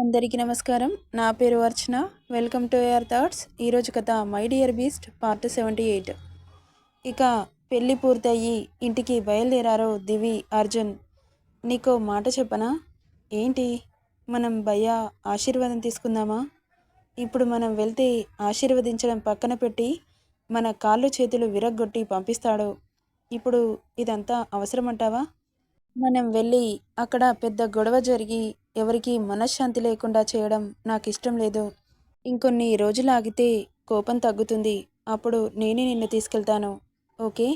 అందరికీ నమస్కారం. నా పేరు Archana. Welcome to air thoughts. ఈరోజు కథ my dear beast part seventy eight. ఇక పెళ్ళి పూర్తయి ఇంటికి బయలుదేరారో దివి అర్జున్. నీకో మాట చెప్పనా? ఏంటి? మనం భయ ఆశీర్వాదం తీసుకుందామా? ఇప్పుడు మనం వెళ్తే ఆశీర్వదించడం పక్కన పెట్టి మన కాళ్ళు చేతులు విరగ్గొట్టి పంపిస్తాడు. ఇప్పుడు ఇదంతా అవసరమంటావా? మనం వెళ్ళి అక్కడ పెద్ద గొడవ జరిగి ఎవరికి మనశ్శాంతి లేకుండా చేయడం నాకు ఇష్టం లేదు. ఇంకొన్ని రోజులు ఆగితే కోపం తగ్గుతుంది. అప్పుడు నేనే నిన్ను తీసుకెళ్తాను. ఓకే?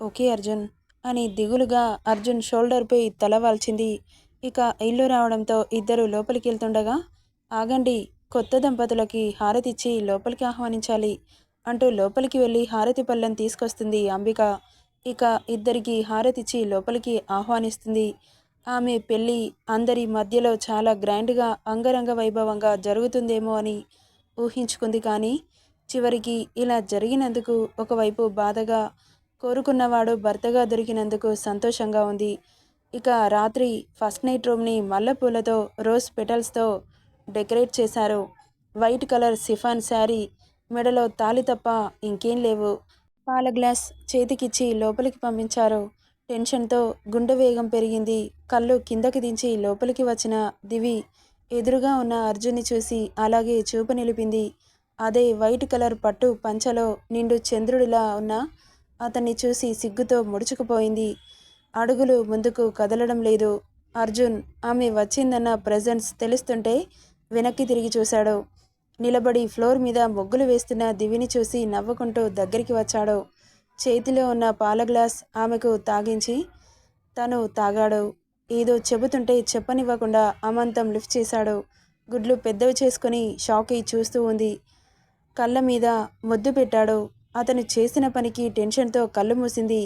ఓకే అర్జున్. అని దిగులుగా అర్జున్ షోల్డర్పై తల వాల్చింది. ఇక ఇల్లు రావడంతో ఇద్దరు లోపలికి వెళ్తుండగా ఆగండి కొత్త దంపతులకి హారతిచ్చి లోపలికి ఆహ్వానించాలి అంటూ లోపలికి వెళ్ళి హారతి పళ్ళెం తీసుకొస్తుంది అంబిక. ఇక ఇద్దరికి హారతిచ్చి లోపలికి ఆహ్వానిస్తుంది. ఆమె పెళ్ళి అందరి మధ్యలో చాలా గ్రాండ్గా అంగరంగ వైభవంగా జరుగుతుందేమో అని ఊహించుకుంది కానీ చివరికి ఇలా జరిగినందుకు ఒకవైపు బాధగా కోరుకున్నవాడు భర్తగా దొరికినందుకు సంతోషంగా ఉంది. ఇక రాత్రి ఫస్ట్ నైట్ రూమ్ని మల్లెపూలతో రోజ్ పెటల్స్తో డెకరేట్ చేశారు. వైట్ కలర్ సిఫాన్ శారీ మెడలో తాళి తప్ప ఇంకేం లేవు. పాల గ్లాస్ చేతికిచ్చి లోపలికి పంపించారు. టెన్షన్తో గుండె వేగం పెరిగింది. కళ్ళు కిందకి దించి లోపలికి వచ్చిన దివి ఎదురుగా ఉన్న అర్జున్ని చూసి అలాగే చూపు నిలిపింది. అదే వైట్ కలర్ పట్టు పంచలో నిండు చంద్రుడిలా ఉన్న అతన్ని చూసి సిగ్గుతో ముడుచుకుపోయింది. అడుగులు ముందుకు కదలడం లేదు. అర్జున్ ఆమె వచ్చిందన్న ప్రజెన్స్ తెలుస్తుంటే వెనక్కి తిరిగి చూశాడు. నిలబడి ఫ్లోర్ మీద ముగ్గులు వేస్తున్న దివిని చూసి నవ్వుకుంటూ దగ్గరికి వచ్చాడు. చేతిలో ఉన్న పాల గ్లాస్ ఆమెకు తాగించి తను తాగాడు. ఏదో చెబుతుంటే చెప్పనివ్వకుండా అమంతం లిఫ్ట్ చేశాడు. గుడ్లు పెద్దవి చేసుకుని షాక్ అయి చూస్తూ ఉంది. కళ్ళ మీద ముద్దు పెట్టాడు. అతను చేసిన పనికి టెన్షన్తో కళ్ళు మూసింది.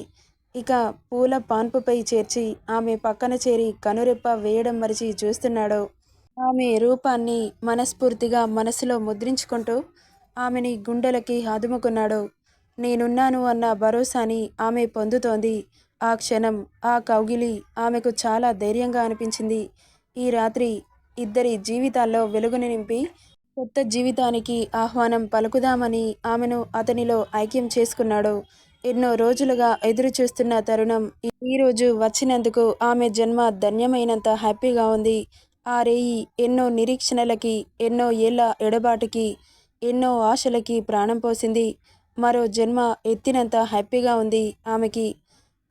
ఇక పూల పాన్పుపై చేర్చి ఆమె పక్కన చేరి కనురెప్ప వేయడం మరిచి చూస్తున్నాడు. ఆమె రూపాన్ని మనస్ఫూర్తిగా మనసులో ముద్రించుకుంటూ ఆమెని గుండెలకి హదుముకున్నాడు నేనున్నాను అన్న భరోసాని ఆమె పొందుతోంది. ఆ క్షణం ఆ కౌగిలి ఆమెకు చాలా ధైర్యంగా అనిపించింది. ఈ రాత్రి ఇద్దరి జీవితాల్లో వెలుగుని నింపి కొత్త జీవితానికి ఆహ్వానం పలుకుదామని ఆమెను అతనిలో ఐక్యం చేసుకున్నాడు. ఎన్నో రోజులుగా ఎదురు చూస్తున్న తరుణం ఈరోజు వచ్చినందుకు ఆమె జన్మ ధన్యమైనంత హ్యాపీగా ఉంది. ఆ రేయి ఎన్నో నిరీక్షణలకి ఎన్నో ఏళ్ళ ఎడబాటుకి ఎన్నో ఆశలకి ప్రాణం పోసింది. మరో జన్మ ఎత్తినంత హ్యాపీగా ఉంది. ఆమెకి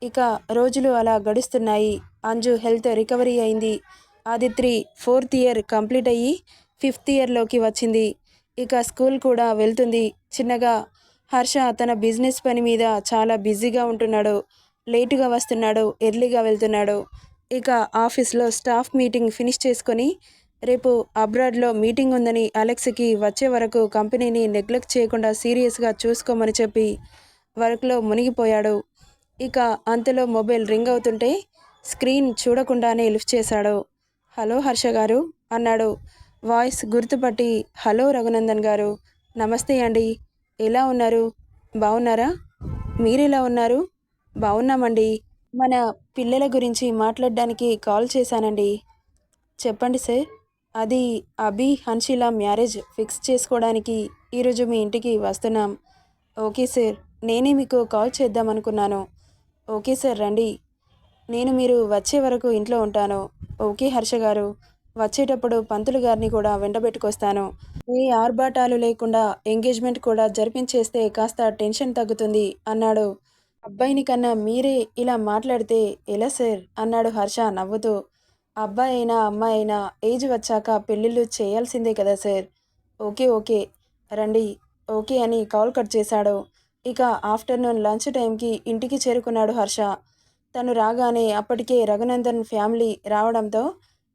ఇక రోజులు అలా గడుస్తున్నాయి. అంజు హెల్త్ రికవరీ అయింది. ఆదిత్రి ఫోర్త్ ఇయర్ కంప్లీట్ అయ్యి ఫిఫ్త్ ఇయర్లోకి వచ్చింది. ఇక స్కూల్ కూడా వెళ్తుంది. చిన్నగా హర్ష తన బిజినెస్ పని మీద చాలా బిజీగా ఉంటున్నాడు. లేటుగా వస్తున్నాడు. ఎర్లీగా వెళ్తున్నాడు. ఇక ఆఫీస్లో స్టాఫ్ మీటింగ్ ఫినిష్ చేసుకొని రేపు అబ్రాడ్లో మీటింగ్ ఉందని అలెక్స్కి వచ్చే వరకు కంపెనీని నెగ్లెక్ట్ చేయకుండా సీరియస్గా చూసుకోమని చెప్పి వర్క్లో మునిగిపోయాడు. ఇక అంతలో మొబైల్ రింగ్ అవుతుంటే స్క్రీన్ చూడకుండానే లిఫ్ట్ చేశాడు. హలో హర్ష గారు అన్నాడు. వాయిస్ గుర్తుపట్టి హలో రఘునందన్ గారు నమస్తే అండి. ఎలా ఉన్నారు? బాగున్నారా మీరెలా ఉన్నారు? బాగున్నామండి మన పిల్లల గురించి మాట్లాడడానికి కాల్ చేశానండి. చెప్పండి సార్. అది అభి హన్షిల మ్యారేజ్ ఫిక్స్ చేసుకోవడానికి ఈరోజు మీ ఇంటికి వస్తున్నాం. ఓకే సార్ నేనే మీకు కాల్ చేద్దాం అనుకున్నాను ఓకే సార్ రండి. నేను మీరు వచ్చే వరకు ఇంట్లో ఉంటాను. ఓకే హర్ష గారు. వచ్చేటప్పుడు పంతులు గారిని కూడా వెంటబెట్టుకొస్తాను ఏ ఆర్భాటాలు లేకుండా ఎంగేజ్మెంట్ కూడా జరిపించేస్తే కాస్త టెన్షన్ తగ్గుతుంది అన్నాడు. అబ్బాయిని కన్నా మీరే ఇలా మాట్లాడితే ఎలా సార్? అన్నాడు హర్ష నవ్వుతూ. అబ్బాయి అయినా అమ్మాయి అయినా ఏజ్ వచ్చాక పెళ్ళిళ్ళు చేయాల్సిందే కదా సార్. Okay okay. రండి. ఓకే అని కాల్ కట్ చేశాడు. ఇక ఆఫ్టర్నూన్ లంచ్ టైంకి ఇంటికి చేరుకున్నాడు హర్ష. తను రాగానే అప్పటికే రఘునందన్ ఫ్యామిలీ రావడంతో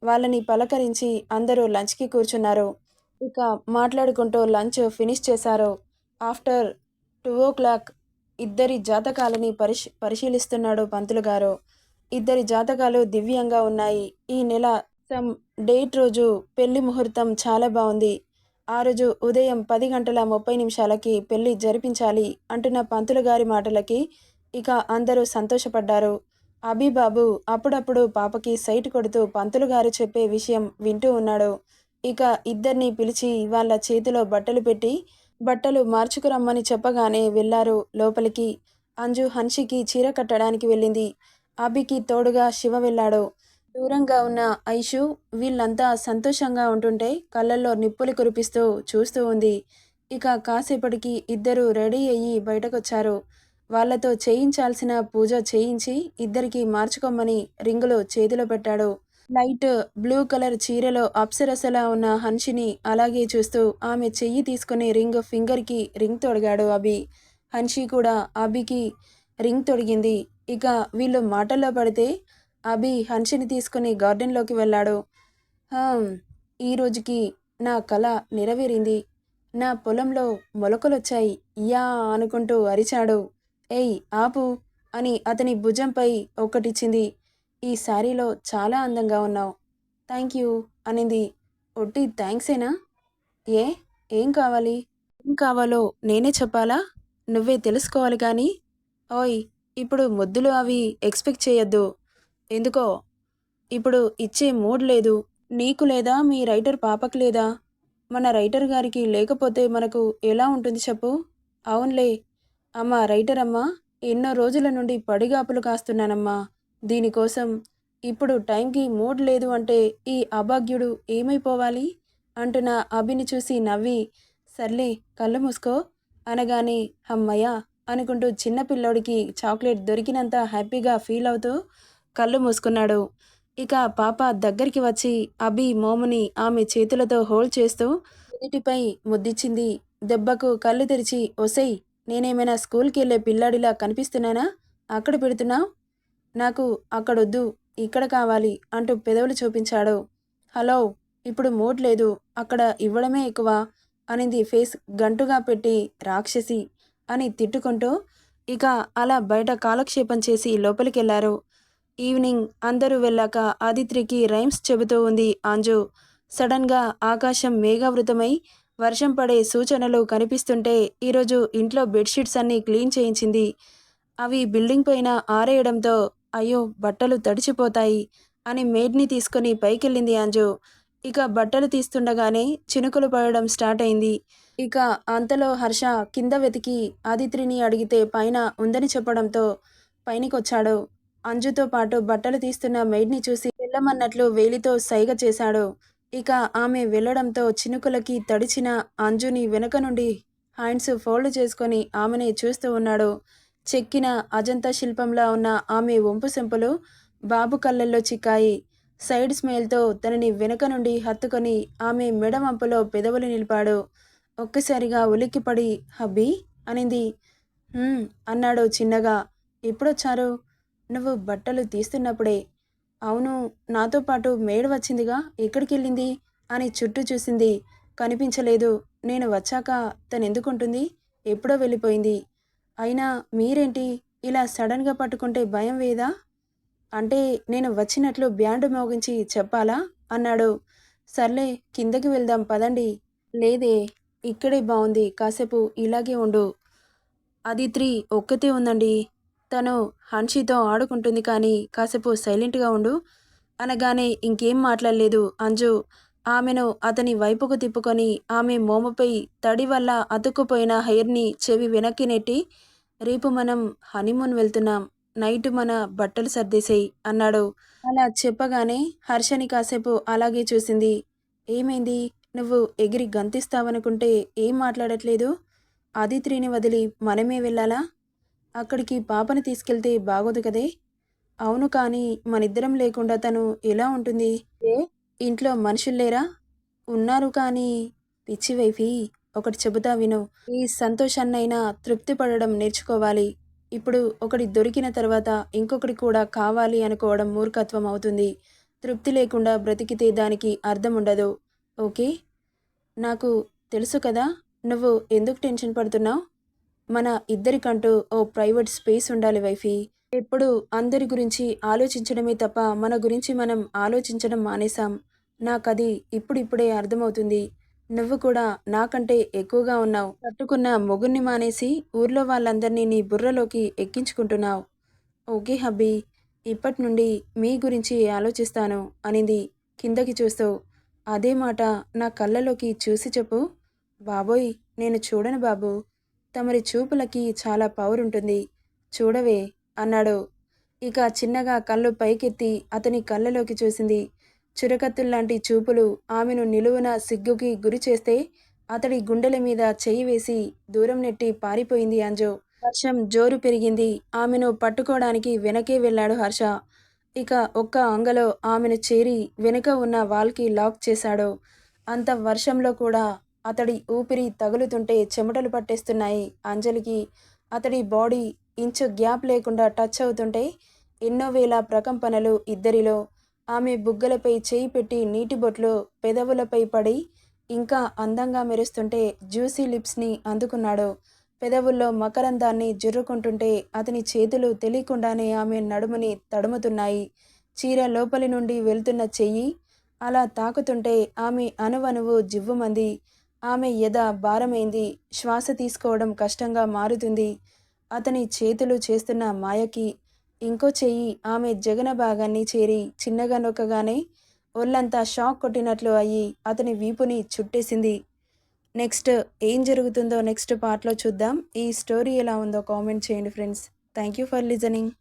వాళ్ళని పలకరించి అందరూ లంచ్కి కూర్చున్నారు. ఇక మాట్లాడుకుంటూ లంచ్ ఫినిష్ చేశారు. ఆఫ్టర్ టూ ఓ క్లాక్ ఇద్దరి జాతకాలని పరిశీ పరిశీలిస్తున్నాడు పంతులు గారు. ఇద్దరి జాతకాలు దివ్యంగా ఉన్నాయి. ఈ నెల సమ్ డేట్ రోజు పెళ్ళి ముహూర్తం చాలా బాగుంది ఆ రోజు ఉదయం పది గంటల ముప్పై నిమిషాలకి పెళ్ళి జరిపించాలి అంటున్న పంతులు గారి మాటలకి ఇక అందరూ సంతోషపడ్డారు. అభిబాబు అప్పుడప్పుడు పాపకి సైట్ కొడుతూ పంతులు గారు చెప్పే విషయం వింటూ ఉన్నాడు. ఇక ఇద్దరిని పిలిచి వాళ్ళ చేతిలో బట్టలు పెట్టి బట్టలు మార్చుకురమ్మని చెప్పగానే వెళ్ళారు లోపలికి. అంజు హన్షికి చీర కట్టడానికి వెళ్ళింది. అభికి తోడుగా శివ వెళ్ళాడు. దూరంగా ఉన్న ఐషు వీళ్ళంతా సంతోషంగా ఉంటుంటే కళ్ళల్లో నిప్పులు కురిపిస్తూ చూస్తూ ఉంది. ఇక కాసేపటికి ఇద్దరు రెడీ అయ్యి బయటకొచ్చారు. వాళ్ళతో చేయించాల్సిన పూజ చేయించి ఇద్దరికి మార్చుకోమని రింగులు చేతిలో పెట్టాడు. లైట్ బ్లూ కలర్ చీరలో అప్సరసలా ఉన్న హన్షిని అలాగే చూస్తూ ఆమె చెయ్యి తీసుకుని రింగ్ ఫింగర్కి రింగ్ తొడిగాడు అభి. హన్షి కూడా అభికి రింగ్ తొడిగింది. ఇక వీళ్ళు మాటల్లో పడితే అభి హన్షిని తీసుకుని గార్డెన్లోకి వెళ్ళాడు. ఈరోజుకి ఈ రోజుకి నా కళ నెరవేరింది. నా పొలంలో మొలకలొచ్చాయి. యా అనుకుంటూ అరిచాడు. ఏయ్ ఆపు అని అతని భుజంపై ఒక్కటిచ్చింది ఈ శారీలో చాలా అందంగా ఉన్నావు. థ్యాంక్ యూ అనింది. ఒట్టి థ్యాంక్సేనా? ఏ ఏం కావాలి? ఏం కావాలో నేనే చెప్పాలా? నువ్వే తెలుసుకోవాలి కానీ? ఓయ్ ఇప్పుడు ముద్దులు అవి ఎక్స్పెక్ట్ చేయొద్దు. ఎందుకో? ఇప్పుడు ఇచ్చే మూడ్ లేదు. నీకు లేదా? మీ రైటర్ పాపకు లేదా? మన రైటర్ గారికి లేకపోతే మనకు ఎలా ఉంటుంది చెప్పు? అవునులే. అమ్మా రైటర్ అమ్మా ఎన్నో రోజుల నుండి పడిగాపులు కాస్తున్నానమ్మా. దీనికోసం ఇప్పుడు టైంకి మూడ్ లేదు అంటే ఈ అభాగ్యుడు ఏమైపోవాలి? అంటున్న అభిని చూసి నవ్వి సర్లే కళ్ళు మూసుకో అనగానే అమ్మయ్య అనుకుంటూ చిన్న పిల్లోడికి చాక్లెట్ దొరికినంత హ్యాపీగా ఫీల్ అవుతూ కళ్ళు మూసుకున్నాడు. ఇక పాప దగ్గరికి వచ్చి అభి మోముని ఆమె చేతులతో హోల్డ్ చేస్తూ ఎదుటిపై ముద్దిచ్చింది దెబ్బకు కళ్ళు తెరిచి ఒసై నేనేమైనా స్కూల్కి వెళ్ళే పిల్లాడిలా కనిపిస్తున్నానా? అక్కడ పెడుతున్నావు? నాకు అక్కడొద్దు ఇక్కడ కావాలి అంటూ పెదవులు చూపించాడు. హలో ఇప్పుడు మూడ్ లేదు అక్కడ ఇవ్వడమే ఎక్కువ అనింది ఫేస్ గంటుగా పెట్టి రాక్షసి. అని తిట్టుకుంటూ ఇక అలా బయట కాలక్షేపం చేసి లోపలికెళ్ళారు. ఈవినింగ్ అందరూ వెళ్ళాక ఆదిత్రికి రైమ్స్ చెబుతూ ఉంది ఆంజు సడన్గా ఆకాశం మేఘావృతమై వర్షం పడే సూచనలు కనిపిస్తుంటే ఈరోజు ఇంట్లో బెడ్షీట్స్ అన్నీ క్లీన్ చేయించింది. అవి బిల్డింగ్ పైన ఆరేయడంతో అయ్యో బట్టలు తడిచిపోతాయి అని మేడ్ని తీసుకుని పైకెళ్ళింది ఆంజు. ఇక బట్టలు తీస్తుండగానే చినుకులు పడడం స్టార్ట్ అయింది. ఇక అంతలో హర్ష కింద వెతికి ఆదిత్రిని అడిగితే పైన ఉందని చెప్పడంతో పైనకొచ్చాడు. అంజుతో పాటు బట్టలు తీస్తున్న మెయిడ్ని చూసి వెళ్ళమన్నట్లు వేలితో సైగ చేశాడు. ఇక ఆమె వెళ్ళడంతో చినుకులకి తడిచిన అంజుని వెనుక నుండి హ్యాండ్స్ ఫోల్డ్ చేసుకొని ఆమెనే చూస్తూ ఉన్నాడు. చెక్కిన అజంతా శిల్పంలా ఉన్న ఆమె వంపు సెంపులు బాబు కళ్ళల్లో చిక్కాయి. సైడ్ స్మైల్తో తనని వెనుక నుండి హత్తుకొని ఆమె మెడ వంపులో పెదవులు నిలిపాడు. ఒక్కసారిగా ఉలిక్కిపడి హబ్బీ అనింది. అన్నాడు చిన్నగా. ఎప్పుడొచ్చారు? నువ్వు బట్టలు తీస్తున్నప్పుడే. అవును నాతో పాటు మేడ వచ్చిందిగా. ఎక్కడికి వెళ్ళింది అని చుట్టూ చూసింది. కనిపించలేదు. నేను వచ్చాక తను ఎందుకుంటుంది ఎప్పుడో వెళ్ళిపోయింది. అయినా మీరేంటి? ఇలా సడన్గా పట్టుకుంటే భయం వేదా? అంటే నేను వచ్చినట్లు బ్యాండ్ మోగించి చెప్పాలా? అన్నాడు. సర్లే కిందకి వెళ్దాం పదండి. లేదే ఇక్కడే బాగుంది కాసేపు ఇలాగే ఉండు. అదిత్రి ఒక్కతే ఉందండి. తను హన్షితో ఆడుకుంటుంది కానీ కాసేపు సైలెంట్గా ఉండు. అనగానే ఇంకేం మాట్లాడలేదు అంజు. ఆమెను అతని వైపుకు తిప్పుకొని ఆమె మోముపై తడి వల్ల అతుక్కుపోయిన హెయిర్ని చెవి వెనక్కి నెట్టి రేపు మనం హనీమూన్ వెళ్తున్నాం. నైట్ మన బట్టలు సర్దేసేయి అన్నాడు. అలా చెప్పగానే హర్షని కాసేపు అలాగే చూసింది. ఏమైంది? నువ్వు ఎగిరి గంతిస్తావనుకుంటే ఏం మాట్లాడట్లేదు? ఆదిత్రిని వదిలి మనమే వెళ్ళాలా? అక్కడికి పాపని తీసుకెళ్తే బాగోదు కదే? అవును కానీ మనిద్దరం లేకుండా తను ఎలా ఉంటుంది? ఏ? ఇంట్లో మనుషులు లేరా? ఉన్నారు కానీ పిచ్చివైఫీ ఒకటి చెబుతా విను. ఈ సంతోషాన్నైనా తృప్తి పడడం నేర్చుకోవాలి. ఇప్పుడు ఒకటి దొరికిన తర్వాత ఇంకొకటి కూడా కావాలి అనుకోవడం మూర్ఖత్వం అవుతుంది. తృప్తి లేకుండా బ్రతికితే దానికి అర్థం ఉండదు. ఓకే? నాకు తెలుసు కదా నువ్వు ఎందుకు టెన్షన్ పడుతున్నావు? మన ఇద్దరికంటూ ఓ ప్రైవేట్ స్పేస్ ఉండాలి వైఫీ. ఎప్పుడు అందరి గురించి ఆలోచించడమే తప్ప మన గురించి మనం ఆలోచించడం మానేశాం. నాకది ఇప్పుడిప్పుడే అర్థమవుతుంది. నువ్వు కూడా నాకంటే ఎక్కువగా ఉన్నావు. కట్టుకున్న మొగుణ్ణి మానేసి ఊర్లో వాళ్ళందరినీ నీ బుర్రలోకి ఎక్కించుకుంటున్నావు. ఓకే హబ్బీ ఇప్పటి నుండి మీ గురించి ఆలోచిస్తాను అనింది కిందకి చూస్తూ. అదే మాట నా కళ్ళలోకి చూసి చెప్పు. బాబోయ్ నేను చూడను బాబు. తమరి చూపులకి చాలా పవర్ ఉంటుంది చూడవే అన్నాడు. ఇక చిన్నగా కళ్ళు పైకెత్తి అతని కళ్ళలోకి చూసింది చురకత్తుల్లాంటి చూపులు ఆమెను నిలువున సిగ్గుకి గురి చేస్తే అతడి గుండెల మీద చెయ్యి వేసి దూరం నెట్టి పారిపోయింది అంజు. వర్షం జోరు పెరిగింది. ఆమెను పట్టుకోవడానికి వెనకే వెళ్ళాడు హర్ష. ఇక ఒక్క అంగలో ఆమెను చేరి వెనుక ఉన్న వాల్కి లాక్ చేశాడు. అంత వర్షంలో కూడా అతడి ఊపిరి తగులుతుంటే చెమటలు పట్టేస్తున్నాయి అంజలికి. అతడి బాడీ ఇంచు గ్యాప్ లేకుండా టచ్ అవుతుంటే ఎన్నో వేల ప్రకంపనలు ఇద్దరిలో ఆమె బుగ్గలపై చేయి పెట్టి నీటి బొట్లు పెదవులపై పడి ఇంకా అందంగా మెరుస్తుంటే జ్యూసీ లిప్స్ని అందుకున్నాడు. పెదవుల్లో మకరందాన్ని జుర్రుకుంటుంటే అతని చేతులు తెలియకుండానే ఆమె నడుముని తడుముతున్నాయి. చీర లోపలి నుండి వెళ్తున్న చెయ్యి అలా తాకుతుంటే ఆమె అణువణువు జివ్వుమంది. ఆమె ఎద భారమైంది. శ్వాస తీసుకోవడం కష్టంగా మారుతుంది. అతని చేతులు చేస్తున్న మాయకి ఇంకో చెయ్యి ఆమె జగన భాగాన్ని చేరి చిన్నగా నొక్కగానే ఒళ్ళంతా షాక్ కొట్టినట్లు అయ్యి అతని వీపుని చుట్టేసింది. నెక్స్ట్ ఏం జరుగుతుందో నెక్స్ట్ పార్ట్లో చూద్దాం. ఈ స్టోరీ ఎలా ఉందో కామెంట్ చేయండి friends. Thank you for listening.